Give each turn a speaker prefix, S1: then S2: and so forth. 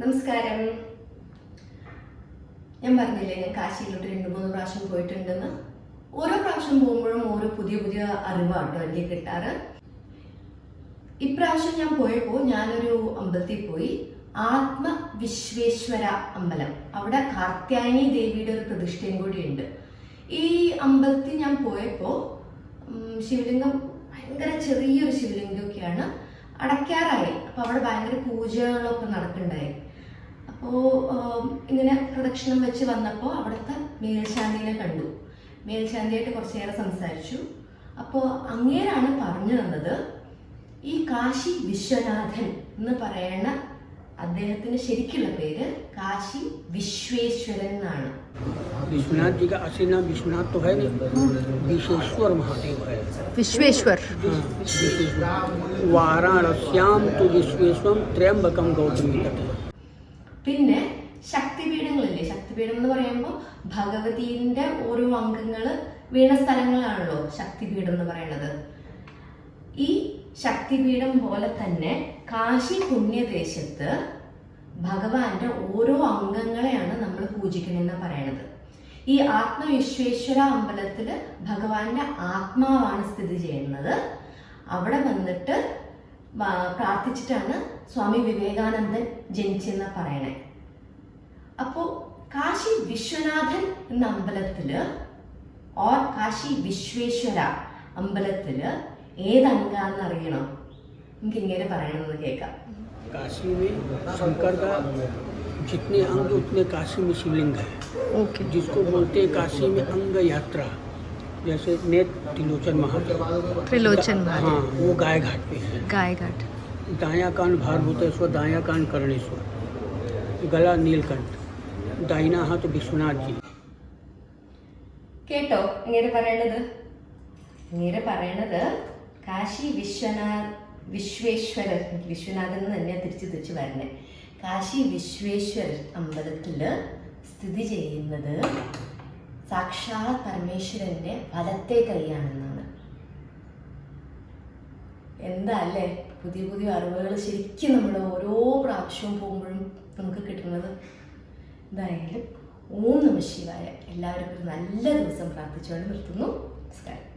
S1: നമസ്കാരം. ഞാൻ പറഞ്ഞില്ലേ ഞാൻ കാശിയിലോട്ട് രണ്ട് മൂന്ന് പ്രാവശ്യം പോയിട്ടുണ്ടെന്ന്. ഓരോ പ്രാവശ്യം പോകുമ്പോഴും ഓരോ പുതിയ പുതിയ അറിവാട്ടോ എനിക്ക് കിട്ടാറ്. ഇപ്രാവശ്യം ഞാൻ പോയപ്പോൾ ഞാനൊരു അമ്പലത്തിൽ പോയി ആത്മവിശ്വേശ്വര അമ്പലം. അവിടെ കാർത്യായനി ദേവിയുടെ ഒരു പ്രതിഷ്ഠയും കൂടിയുണ്ട്. ഈ അമ്പലത്തിൽ ഞാൻ പോയപ്പോൾ ശിവലിംഗം ഭയങ്കര ചെറിയൊരു ശിവലിംഗമൊക്കെയാണ് അടയ്ക്കാറായി. അപ്പോൾ അവിടെ ഭയങ്കര പൂജകളൊക്കെ നടക്കുന്നുണ്ടായി അപ്പോൾ ഇങ്ങനെ പ്രദക്ഷിണം വെച്ച് വന്നപ്പോൾ അവിടുത്തെ മേൽശാന്തിനെ കണ്ടു മേൽശാന്തിയായിട്ട് കുറച്ച് നേരം സംസാരിച്ചു അപ്പോൾ അങ്ങേരാണ് പറഞ്ഞു തന്നത് ഈ കാശി വിശ്വനാഥൻ എന്ന് പറയുന്ന അദ്ദേഹത്തിന് ശരിക്കുള്ള പേര് കാശി വിശ്വേശ്വരൻ എന്നാണ്
S2: विश्वनाथ जी का असली नाम विश्वनाथ तो है नहीं विशेश्वर महादेव है
S3: विश्वेश्वर
S2: हाँ, विशेश्वर वाराणस्याम तो विश्वेश्वम त्रयंबकम गौतमी तटे
S1: പിന്നെ ശക്തിപീഠങ്ങളില്ലേ? ശക്തിപീഠം എന്ന് പറയുമ്പോൾ ഭഗവതിന്റെ ഓരോ അംഗങ്ങൾ വീണ സ്ഥലങ്ങളാണല്ലോ ശക്തിപീഠം എന്ന് പറയുന്നത്. ഈ ശക്തിപീഠം പോലെ തന്നെ കാശി പുണ്യദേശത്ത് ഭഗവാന്റെ ഓരോ അംഗങ്ങളെയാണ് നമ്മൾ പൂജിക്കണമെന്ന് പറയണത്. ഈ ആത്മവിശ്വേശ്വര അമ്പലത്തിൽ ഭഗവാന്റെ ആത്മാവാണ് സ്ഥിതി ചെയ്യുന്നത്. അവിടെ വന്നിട്ട് പ്രാർത്ഥിച്ചിട്ടാണ് സ്വാമി വിവേകാനന്ദൻ ജനിച്ചെന്ന് പറയണേ അപ്പോൾ കാശി വിശ്വനാഥൻ എന്ന അമ്പലത്തില് ഓർ കാശി വിശ്വേശ്വര അമ്പലത്തില് ഏതംഗാന്ന് അറിയണം നമുക്ക് ഇങ്ങനെ പറയണമെന്ന് കേൾക്കാം
S2: काशी में शंकर का जितने अंग उतने काशी में शिवलिंग है
S3: ओके
S2: जिसको बोलते हैं काशी में अंग यात्रा जैसे नेत त्रिलोचन महादेव
S3: त्रिलोचन
S2: हाँ
S3: महादेव
S2: वो गाय घाट पे है
S3: गाय घाट
S2: दाया कान भारभूतेश्वर दाया कान कर्णेश्वर गला नीलकंठ दाहिना हाथ विश्वनाथ जी
S1: കേട്ടോ ഇങ്ങനെ പറയണത് ഇങ്ങനെ പറയണത് കാശി വിശ്വനാഥ് വിശ്വേശ്വരർ വിശ്വനാഥൻ എന്ന് തന്നെ തിരിച്ച് തിരിച്ച് വരണേ കാശി വിശ്വേശ്വരർ അമ്പലത്തില് സ്ഥിതി ചെയ്യുന്നത് സാക്ഷാത് പരമേശ്വരന്റെ വലത്തെ കൈയാണെന്നാണ്. എന്താ അല്ലേ പുതിയ പുതിയ അറിവുകൾ ശരിക്കും നമ്മൾ ഓരോ പ്രാവശ്യവും പോകുമ്പോഴും നമുക്ക് കിട്ടുന്നത് എന്തായാലും ഓം നമ ശിവായ. എല്ലാവർക്കും നല്ല ദിവസം പ്രാർത്ഥിച്ചുകൊണ്ട് നിർത്തുന്നു. നമസ്കാരം.